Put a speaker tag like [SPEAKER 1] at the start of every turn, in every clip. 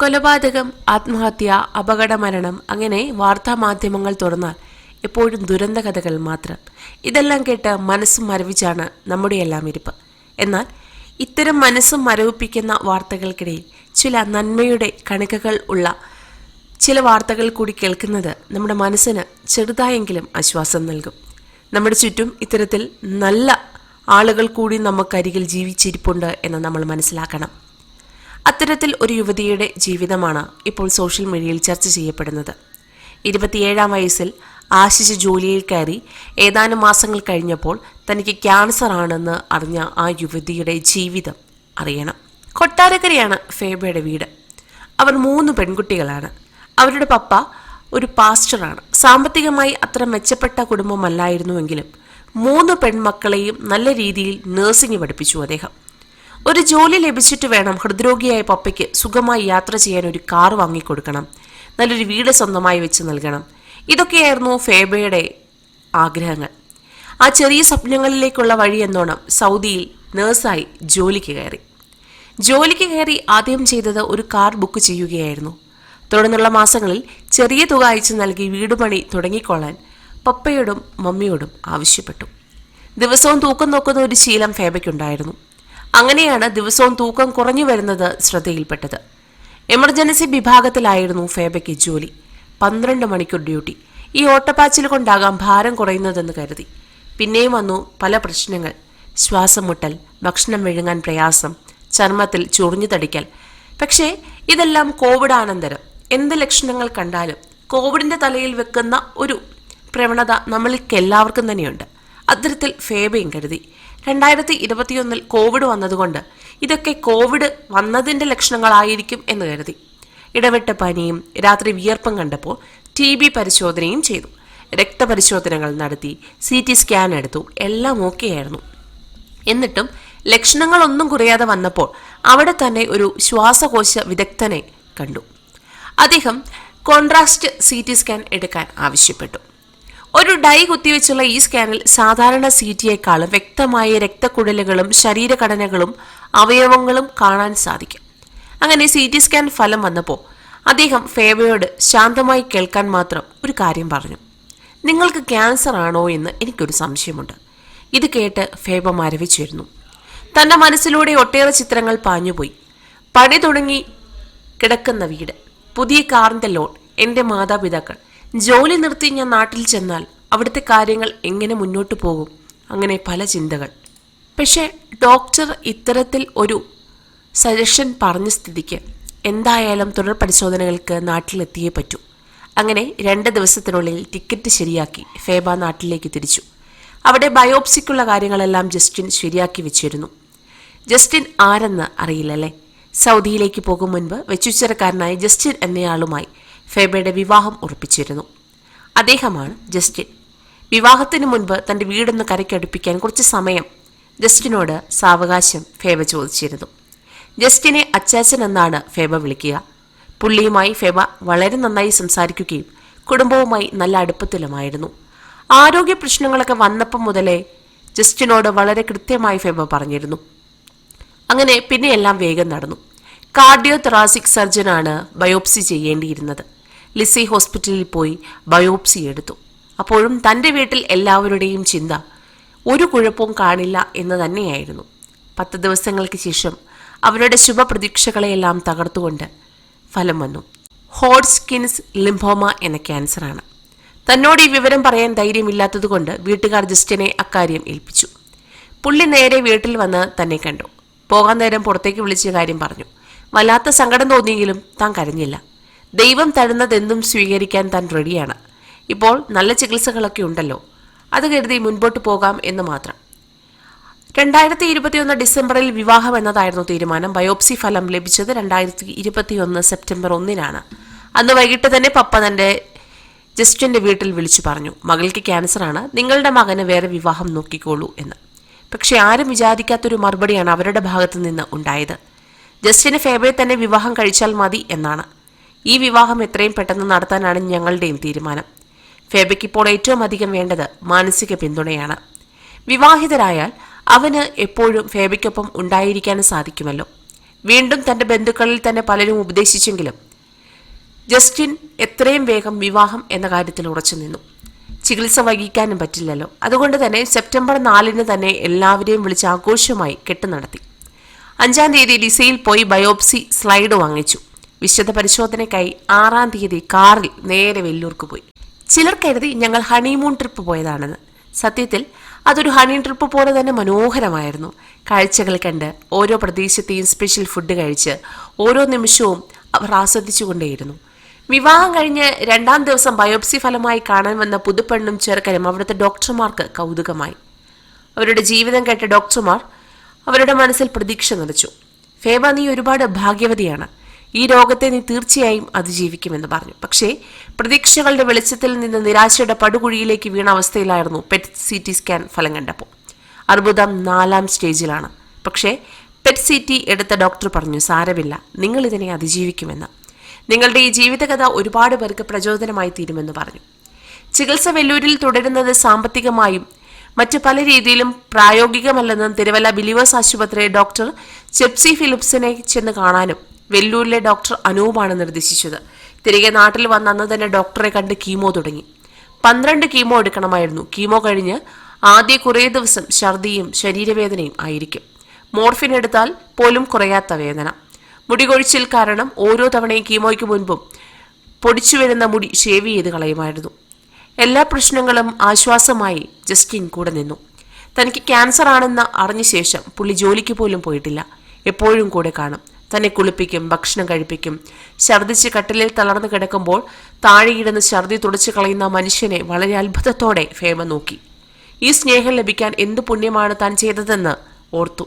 [SPEAKER 1] കൊലപാതകം ആത്മഹത്യ അപകടമരണം അങ്ങനെ വാർത്താ മാധ്യമങ്ങൾ തുറന്നാൽ എപ്പോഴും ദുരന്ത കഥകൾ മാത്രം. ഇതെല്ലാം കേട്ട് മനസ്സും മരവിച്ചാണ് നമ്മുടെ എല്ലാം ഇരിപ്പ്. എന്നാൽ ഇത്തരം മനസ്സും മരവിപ്പിക്കുന്ന വാർത്തകൾക്കിടയിൽ ചില നന്മയുടെ കണികകൾ ഉള്ള ചില വാർത്തകൾ കൂടി കേൾക്കുന്നത് നമ്മുടെ മനസ്സിന് ചെറുതായെങ്കിലും ആശ്വാസം നൽകും. നമ്മുടെ ചുറ്റും ഇത്തരത്തിൽ നല്ല ആളുകൾ കൂടി നമുക്കരികിൽ ജീവിച്ചിരിപ്പുണ്ട് എന്ന് നമ്മൾ മനസ്സിലാക്കണം. അത്തരത്തിൽ ഒരു യുവതിയുടെ ജീവിതമാണ് ഇപ്പോൾ സോഷ്യൽ മീഡിയയിൽ ചർച്ച ചെയ്യപ്പെടുന്നത്. ഇരുപത്തിയേഴാം വയസ്സിൽ ആശിച്ച് ജോലിയിൽ കയറി ഏതാനും മാസങ്ങൾ കഴിഞ്ഞപ്പോൾ തനിക്ക് ക്യാൻസർ ആണെന്ന് അറിഞ്ഞ ആ യുവതിയുടെ ജീവിതം അറിയണം. കൊട്ടാരക്കരയാണ് ഫേബയുടെ വീട്. അവർ മൂന്ന് പെൺകുട്ടികളാണ്. അവരുടെ പപ്പ ഒരു പാസ്റ്ററാണ്. സാമ്പത്തികമായി അത്ര മെച്ചപ്പെട്ട കുടുംബമല്ലായിരുന്നുവെങ്കിലും മൂന്ന് പെൺമക്കളെയും നല്ല രീതിയിൽ നഴ്സിംഗ് പഠിപ്പിച്ചു അദ്ദേഹം. ഒരു ജോലി ലഭിച്ചിട്ട് വേണം ഹൃദ്രോഗിയായ പപ്പയ്ക്ക് സുഖമായി യാത്ര ചെയ്യാൻ ഒരു കാർ വാങ്ങിക്കൊടുക്കണം. നല്ലൊരു വീട് സ്വന്തമായി വെച്ച് നൽകണം. ഇതൊക്കെയായിരുന്നു ഫേബയുടെ ആഗ്രഹങ്ങൾ. ആ ചെറിയ സ്വപ്നങ്ങളിലേക്കുള്ള വഴി എന്നോണം സൗദിയിൽ നേഴ്സായി ജോലിക്ക് കയറി. ജോലിക്ക് കയറി ആദ്യം ചെയ്തത് ഒരു കാർ ബുക്ക് ചെയ്യുകയായിരുന്നു. തുടർന്നുള്ള മാസങ്ങളിൽ ചെറിയ തുക അയച്ചു നൽകി വീടുപണി തുടങ്ങിക്കൊള്ളാൻ പപ്പയോടും മമ്മിയോടും ആവശ്യപ്പെട്ടു. ദിവസവും തൂക്കം നോക്കുന്ന ഒരു ശീലം ഫേബയ്ക്കുണ്ടായിരുന്നു. അങ്ങനെയാണ് ദിവസവും തൂക്കം കുറഞ്ഞു വരുന്നത് ശ്രദ്ധയിൽപ്പെട്ടത്. എമർജൻസി വിഭാഗത്തിലായിരുന്നു ഫേബയ്ക്ക് ജോലി. പന്ത്രണ്ട് മണിക്കൂർ ഡ്യൂട്ടി. ഈ ഓട്ടപ്പാച്ചിൽ കൊണ്ടാകാം ഭാരം കുറയുന്നതെന്ന് കരുതി. പിന്നെയും വന്നു പല പ്രശ്നങ്ങൾ. ശ്വാസം മുട്ടൽ ഭക്ഷണം വിഴുങ്ങാൻ പ്രയാസം ചർമ്മത്തിൽ ചൊറിഞ്ഞു തടിക്കൽ. പക്ഷേ ഇതെല്ലാം കോവിഡ് ആനന്തരം. എന്ത് ലക്ഷണങ്ങൾ കണ്ടാലും കോവിഡിന്റെ തലയിൽ വെക്കുന്ന ഒരു പ്രവണത നമ്മൾക്ക് എല്ലാവർക്കും തന്നെയുണ്ട്. അത്തരത്തിൽ ഫേബയും കരുതി. രണ്ടായിരത്തി ഇരുപത്തിയൊന്നിൽ കോവിഡ് വന്നതുകൊണ്ട് ഇതൊക്കെ കോവിഡ് വന്നതിന്റെ ലക്ഷണങ്ങളായിരിക്കും എന്ന് കരുതി. ഇടവിട്ട പനിയും രാത്രി വിയർപ്പും കണ്ടപ്പോൾ ടി ബി പരിശോധനയും ചെയ്തു. രക്തപരിശോധനകൾ നടത്തി സി ടി സ്കാൻ എടുത്തു എല്ലാം ഓക്കെ ആയിരുന്നു എന്നിട്ടും ലക്ഷണങ്ങളൊന്നും കുറയാതെ വന്നപ്പോൾ അവിടെ തന്നെ ഒരു ശ്വാസകോശ വിദഗ്ധനെ കണ്ടു. അദ്ദേഹം കോൺട്രാസ്റ്റ് സി ടി സ്കാൻ എടുക്കാൻ ആവശ്യപ്പെട്ടു. ഒരു ഡൈ കുത്തിവെച്ചുള്ള ഈ സ്കാനിൽ സാധാരണ സി ടിയേക്കാളും വ്യക്തമായ രക്തക്കുഴലുകളും ശരീരഘടനകളും അവയവങ്ങളും കാണാൻ സാധിക്കും. അങ്ങനെ സി ടി സ്കാൻ ഫലം വന്നപ്പോൾ അദ്ദേഹം ഫേബയോട് ശാന്തമായി കേൾക്കാൻ മാത്രം ഒരു കാര്യം പറഞ്ഞു. നിങ്ങൾക്ക് ക്യാൻസർ ആണോ എന്ന് എനിക്കൊരു സംശയമുണ്ട്. ഇത് കേട്ട് ഫേബ മരവിച്ചിരുന്നു. തന്റെ മനസ്സിലൂടെ ഒട്ടേറെ ചിത്രങ്ങൾ പാഞ്ഞുപോയി. പണി തുടങ്ങി കിടക്കുന്ന വീട് പുതിയ കാറിന്റെ ലോൺ എന്റെ മാതാപിതാക്കൾ ജോലി നിർത്തി ഞാൻ നാട്ടിൽ ചെന്നാൽ അവിടുത്തെ കാര്യങ്ങൾ എങ്ങനെ മുന്നോട്ട് പോകും? അങ്ങനെ പല ചിന്തകൾ. പക്ഷേ ഡോക്ടർ ഇത്തരത്തിൽ ഒരു സജഷൻ പറഞ്ഞ സ്ഥിതിക്ക് എന്തായാലും തുടർ പരിശോധനകൾക്ക് നാട്ടിലെത്തിയേ പറ്റൂ. അങ്ങനെ രണ്ട് ദിവസത്തിനുള്ളിൽ ടിക്കറ്റ് ശരിയാക്കി ഫേബ നാട്ടിലേക്ക് തിരിച്ചു. അവിടെ ബയോപ്സിക്കുള്ള കാര്യങ്ങളെല്ലാം ജസ്റ്റിൻ ശരിയാക്കി വെച്ചിരുന്നു. ജസ്റ്റിൻ ആരെന്ന് അറിയില്ലല്ലേ? സൗദിയിലേക്ക് പോകും മുൻപ് വെച്ചുച്ചരക്കാരനായ ജസ്റ്റിൻ എന്നയാളുമായി ഫേബയുടെ വിവാഹം ഉറപ്പിച്ചിരുന്നു. അദ്ദേഹമാണ് ജസ്റ്റിൻ. വിവാഹത്തിന് മുൻപ് തന്റെ വീടൊന്ന് കരയ്ക്കടുപ്പിക്കാൻ കുറച്ച് സമയം ജസ്റ്റിനോട് സാവകാശം ഫേബ ചോദിച്ചിരുന്നു. ജസ്റ്റിനെ അച്ചാച്ചൻ എന്നാണ് ഫേബ വിളിക്കുക. പുള്ളിയുമായി ഫേബ വളരെ നന്നായി സംസാരിക്കുകയും കുടുംബവുമായി നല്ല അടുപ്പത്തിലുമായിരുന്നു. ആരോഗ്യ പ്രശ്നങ്ങളൊക്കെ വന്നപ്പം മുതലേ ജസ്റ്റിനോട് വളരെ കൃത്യമായി ഫേബ പറഞ്ഞിരുന്നു. അങ്ങനെ പിന്നെ എല്ലാം വേഗം നടന്നു. കാർഡിയോ തെറാസിക് സർജനാണ് ബയോപ്സി ചെയ്യേണ്ടിയിരുന്നത്. ലിസി ഹോസ്പിറ്റലിൽ പോയി ബയോപ്സി എടുത്തു. അപ്പോഴും തന്റെ വീട്ടിൽ എല്ലാവരുടെയും ചിന്ത ഒരു കുഴപ്പവും കാണില്ല എന്ന് തന്നെയായിരുന്നു. പത്ത് ദിവസങ്ങൾക്ക് ശേഷം അവരുടെ ശുഭപ്രതീക്ഷകളെയെല്ലാം തകർത്തുകൊണ്ട് ഫലം വന്നു. ഹോഡ്സ്കിൻസ് സ്കിൻസ് ലിംഫോമ എന്ന ക്യാൻസറാണ്. തന്നോട് ഈ വിവരം പറയാൻ ധൈര്യമില്ലാത്തതുകൊണ്ട് വീട്ടുകാർ ജസ്റ്റിനെ അക്കാര്യം ഏൽപ്പിച്ചു. പുള്ളി നേരെ വീട്ടിൽ വന്ന് തന്നെ കണ്ടു. പോകാൻ നേരം പുറത്തേക്ക് വിളിച്ച കാര്യം പറഞ്ഞു. വല്ലാത്ത സങ്കടം തോന്നിയെങ്കിലും താൻ കരഞ്ഞില്ല. ദൈവം തരുന്നതെന്തും സ്വീകരിക്കാൻ താൻ റെഡിയാണ് ഇപ്പോൾ നല്ല ചികിത്സകളൊക്കെ ഉണ്ടല്ലോ. അത് കരുതി മുൻപോട്ട് പോകാം എന്ന് മാത്രം. രണ്ടായിരത്തി ഇരുപത്തിയൊന്ന് ഡിസംബറിൽ വിവാഹം എന്നതായിരുന്നു തീരുമാനം. ബയോപ്സി ഫലം ലഭിച്ചത് രണ്ടായിരത്തി ഇരുപത്തിയൊന്ന് സെപ്റ്റംബർ ഒന്നിനാണ്. അന്ന് വൈകിട്ട് തന്നെ പപ്പ തന്റെ ജസ്റ്റിന്റെ വീട്ടിൽ വിളിച്ചു പറഞ്ഞു മകൾക്ക് ക്യാൻസറാണ് നിങ്ങളുടെ മകന് വേറെ വിവാഹം നോക്കിക്കോളൂ എന്ന്. പക്ഷെ ആരും വിചാരിക്കാത്തൊരു മറുപടിയാണ് അവരുടെ ഭാഗത്തു നിന്ന് ഉണ്ടായത്. ജസ്റ്റിന് ഫേബയെ തന്നെ വിവാഹം കഴിച്ചാൽ മതി എന്നാണ്. ഈ വിവാഹം എത്രയും പെട്ടെന്ന് നടത്താനാണ് ഞങ്ങളുടെയും തീരുമാനം. ഫേബയ്ക്ക് ഇപ്പോൾ ഏറ്റവും അധികം വേണ്ടത് മാനസിക പിന്തുണയാണ്. വിവാഹിതരായാൽ അവന് എപ്പോഴും ഫേബയ്ക്കൊപ്പം ഉണ്ടായിരിക്കാനും സാധിക്കുമല്ലോ. വീണ്ടും തന്റെ ബന്ധുക്കളിൽ തന്നെ പലരും ഉപദേശിച്ചെങ്കിലും ജസ്റ്റിൻ എത്രയും വേഗം വിവാഹം എന്ന കാര്യത്തിൽ ഉറച്ചു നിന്നു. ചികിത്സ വൈകിക്കാനും പറ്റില്ലല്ലോ. അതുകൊണ്ട് തന്നെ സെപ്റ്റംബർ നാലിന് തന്നെ എല്ലാവരെയും വിളിച്ച് ആഘോഷമായി കെട്ടു നടത്തി. അഞ്ചാം തീയതി ലിസയിൽ പോയി ബയോപ്സി സ്ലൈഡ് വാങ്ങിച്ചു. വിശദ പരിശോധനയ്ക്കായി ആറാം തീയതി കാറിൽ നേരെ വെല്ലൂർക്ക് പോയി. ചിലർ കരുതി ഞങ്ങൾ ഹണിമൂൺ ട്രിപ്പ് പോയതാണെന്ന്. സത്യത്തിൽ അതൊരു ഹണി ട്രിപ്പ് പോലെ തന്നെ മനോഹരമായിരുന്നു. കാഴ്ചകൾ കണ്ട് ഓരോ പ്രദേശത്തെയും സ്പെഷ്യൽ ഫുഡ് കഴിച്ച് ഓരോ നിമിഷവും അവർ ആസ്വദിച്ചുകൊണ്ടേയിരുന്നു. വിവാഹം കഴിഞ്ഞ് രണ്ടാം ദിവസം ബയോപ്സി ഫലമായി കാണാൻ വന്ന പുതുപ്പെണ്ണും ചെറുക്കനും അവിടുത്തെ ഡോക്ടർമാർക്ക് കൗതുകമായി. അവരുടെ ജീവിതം കേട്ട ഡോക്ടർമാർ അവരുടെ മനസ്സിൽ പ്രതീക്ഷ നിറച്ചു. ഫേബ നീ ഒരുപാട് ഭാഗ്യവതിയാണ്. ഈ രോഗത്തെ നീ തീർച്ചയായും അതിജീവിക്കുമെന്ന് പറഞ്ഞു. പക്ഷേ പ്രതീക്ഷകളുടെ വെളിച്ചത്തിൽ നിന്ന് നിരാശയുടെ പടുകുഴിയിലേക്ക് വീണ അവസ്ഥയിലായിരുന്നു പെറ്റ് സി ടി സ്കാൻ ഫലം കണ്ടപ്പോൾ. അർബുദം നാലാം സ്റ്റേജിലാണ്. പക്ഷേ പെറ്റ് സി ടി എടുത്ത ഡോക്ടർ പറഞ്ഞു സാരമില്ല നിങ്ങൾ ഇതിനെ അതിജീവിക്കുമെന്ന്. നിങ്ങളുടെ ഈ ജീവിതകഥ ഒരുപാട് പേർക്ക് പ്രചോദനമായി തീരുമെന്ന് പറഞ്ഞു. ചികിത്സ വെല്ലൂരിൽ തുടരുന്നത് സാമ്പത്തികമായും മറ്റു പല രീതിയിലും പ്രായോഗികമല്ലെന്നും തിരുവല്ല ബിലീവേഴ്സ് ആശുപത്രിയിലെ ഡോക്ടർ ചെപ്സി ഫിലിപ്സിനെ ചെന്ന് കാണാനും വെല്ലൂരിലെ ഡോക്ടർ അനൂപാണ് നിർദ്ദേശിച്ചത്. തിരികെ നാട്ടിൽ വന്ന അന്ന് തന്നെ ഡോക്ടറെ കണ്ട് കീമോ തുടങ്ങി. പന്ത്രണ്ട് കീമോ എടുക്കണമായിരുന്നു. കീമോ കഴിഞ്ഞ് ആദ്യ കുറേ ദിവസം ഛർദിയും ശരീരവേദനയും ആയിരിക്കും. മോർഫിൻ എടുത്താൽ പോലും കുറയാത്ത വേദന. മുടി കൊഴിച്ചിൽ കാരണം ഓരോ തവണയും കീമോയ്ക്ക് മുൻപും പൊടിച്ചു വരുന്ന മുടി ഷേവ് ചെയ്ത് കളയുമായിരുന്നു. എല്ലാ പ്രശ്നങ്ങളും ആശ്വാസമായി ജസ്റ്റിൻ കൂടെ നിന്നു. തനിക്ക് ക്യാൻസർ ആണെന്ന് അറിഞ്ഞ ശേഷം പുള്ളി ജോലിക്ക് പോലും പോയിട്ടില്ല. എപ്പോഴും കൂടെ കാണും. തന്നെ കുളിപ്പിക്കും ഭക്ഷണം കഴിപ്പിക്കും. ഛർദിച്ച് കട്ടിലിൽ തളർന്നു കിടക്കുമ്പോൾ താഴെയിടുന്ന ഛർദി തുടച്ചു കളയുന്ന മനുഷ്യനെ വളരെ അത്ഭുതത്തോടെ ഫേമ നോക്കി. ഈ സ്നേഹം ലഭിക്കാൻ എന്ത് പുണ്യമാണ് താൻ ചെയ്തതെന്ന് ഓർത്തു.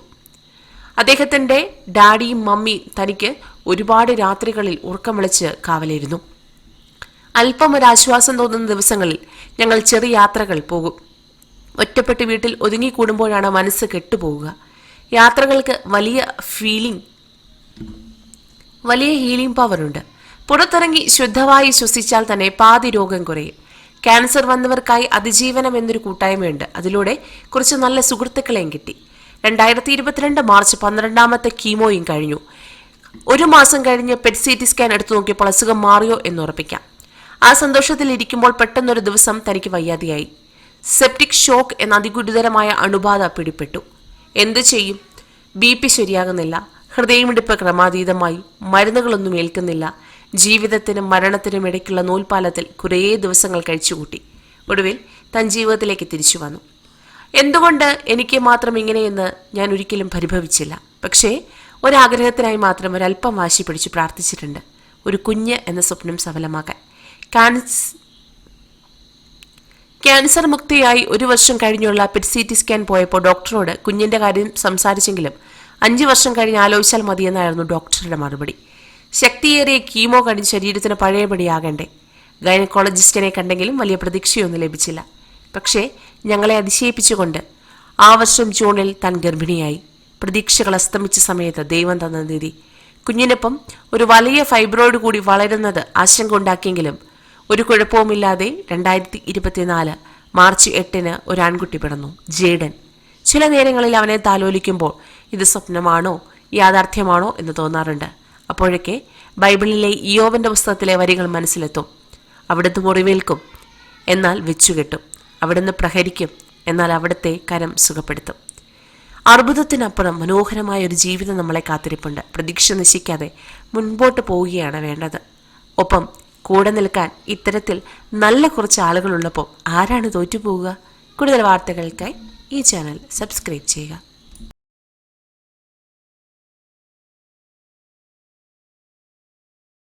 [SPEAKER 1] അദ്ദേഹത്തിന്റെ ഡാഡിയും മമ്മിയും തനിക്ക് ഒരുപാട് രാത്രികളിൽ ഉറക്കം വിളിച്ച് കാവലിരുന്നു. അല്പം ഒരു ആശ്വാസം തോന്നുന്ന ദിവസങ്ങളിൽ ഞങ്ങൾ ചെറിയ യാത്രകൾ പോകും. ഒറ്റപ്പെട്ട് വീട്ടിൽ ഒതുങ്ങിക്കൂടുമ്പോഴാണ് മനസ്സ് കെട്ടുപോകുക യാത്രകൾക്ക് വലിയ ഫീലിംഗ് വലിയ ഹീലിംഗ് പവറുണ്ട് പുറത്തിറങ്ങി ശുദ്ധവായു ശ്വസിച്ചാൽ തന്നെ പാതി രോഗം കുറയും. ക്യാൻസർ വന്നവർക്കായി അതിജീവനം എന്നൊരു കൂട്ടായ്മയുണ്ട്. അതിലൂടെ കുറച്ച് നല്ല സുഹൃത്തുക്കളെയും കിട്ടി. രണ്ടായിരത്തി ഇരുപത്തിരണ്ട് മാർച്ച് പന്ത്രണ്ടാമത്തെ കീമോയും കഴിഞ്ഞു. ഒരു മാസം കഴിഞ്ഞ് പെറ്റ് സി ടി സ്കാൻ എടുത്തു നോക്കിയപ്പോൾ അസുഖം മാറിയോ എന്ന് ഉറപ്പിക്കാം. ആ സന്തോഷത്തിൽ ഇരിക്കുമ്പോൾ പെട്ടെന്നൊരു ദിവസം തനിക്ക് വയ്യാതെയായി. സെപ്റ്റിക് ഷോക്ക് എന്ന അതിഗുരുതരമായ അണുബാധ പിടിപ്പെട്ടു. എന്തു ചെയ്യും? ബി പി ശരിയാകുന്നില്ല. ഹൃദയമിടിപ്പ് ക്രമാതീതമായി മരുന്നുകളൊന്നും ഏൽക്കുന്നില്ല. ജീവിതത്തിനും മരണത്തിനും ഇടയ്ക്കുള്ള നൂൽപാലത്തിൽ കുറേ ദിവസങ്ങൾ കഴിച്ചുകൂട്ടി. ഒടുവിൽ തൻ ജീവിതത്തിലേക്ക് തിരിച്ചു വന്നു. എന്തുകൊണ്ട് എനിക്ക് മാത്രം ഇങ്ങനെയെന്ന് ഞാൻ ഒരിക്കലും പരിഭവിച്ചില്ല. പക്ഷേ ഒരാഗ്രഹത്തിനായി മാത്രം ഒരല്പം വാശി പിടിച്ച് പ്രാർത്ഥിച്ചിട്ടുണ്ട്. ഒരു കുഞ്ഞ് എന്ന സ്വപ്നം സഫലമാക്കാൻ. കാൻസ് ക്യാൻസർ മുക്തിയായി ഒരു വർഷം കഴിഞ്ഞുള്ള പെറ്റ് സി ടി സ്കാൻ പോയപ്പോൾ ഡോക്ടറോട് കുഞ്ഞിന്റെ കാര്യം സംസാരിച്ചെങ്കിലും അഞ്ചു വർഷം കഴിഞ്ഞ് ആലോചിച്ചാൽ മതിയെന്നായിരുന്നു ഡോക്ടറുടെ മറുപടി. ശക്തിയേറിയ കീമോ കഴിഞ്ഞ് ശരീരത്തിന് പഴയപടിയാകണ്ടേ? ഗൈനക്കോളജിസ്റ്റിനെ കണ്ടെങ്കിലും വലിയ പ്രതീക്ഷയൊന്നും ലഭിച്ചില്ല. പക്ഷേ ഞങ്ങളെ അതിശയിപ്പിച്ചുകൊണ്ട് ആ വർഷം ജൂണിൽ താൻ ഗർഭിണിയായി. പ്രതീക്ഷകൾ അസ്തമിച്ച സമയത്ത് ദൈവം തന്ന നിധി. കുഞ്ഞിനൊപ്പം ഒരു വലിയ ഫൈബ്രോയിഡ് കൂടി വളരുന്നത് ആശങ്ക ഉണ്ടാക്കിയെങ്കിലും ഒരു കുഴപ്പവുമില്ലാതെ രണ്ടായിരത്തി ഇരുപത്തിനാല് മാർച്ച് എട്ടിന് ഒരു ആൺകുട്ടി പിറന്നു ജേഡൻ. ചില നേരങ്ങളിൽ അവനെ താലോലിക്കുമ്പോൾ ഇത് സ്വപ്നമാണോ യാഥാർത്ഥ്യമാണോ എന്ന് തോന്നാറുണ്ട്. അപ്പോഴൊക്കെ ബൈബിളിലെ ഇയോവന്റെ പുസ്തകത്തിലെ വരികൾ മനസ്സിലെത്തും. അവിടുന്ന് മുറിവേൽക്കും എന്നാൽ വെച്ചുകെട്ടും. അവിടുന്ന് പ്രഹരിക്കും എന്നാൽ അവിടുത്തെ കരം സുഖപ്പെടുത്തും. അർബുദത്തിനപ്പുറം മനോഹരമായ ഒരു ജീവിതം നമ്മളെ കാത്തിരിപ്പുണ്ട്. പ്രതീക്ഷ നശിക്കാതെ മുൻപോട്ട് പോവുകയാണ് വേണ്ടത്. ഒപ്പം കൂടെ നിൽക്കാൻ ഇത്തരത്തിൽ നല്ല കുറച്ച് ആളുകളുള്ളപ്പോൾ ആരാണ് തോറ്റുപോവുക? കൂടുതൽ വാർത്തകൾക്കായി ഈ ചാനൽ സബ്സ്ക്രൈബ് ചെയ്യുക.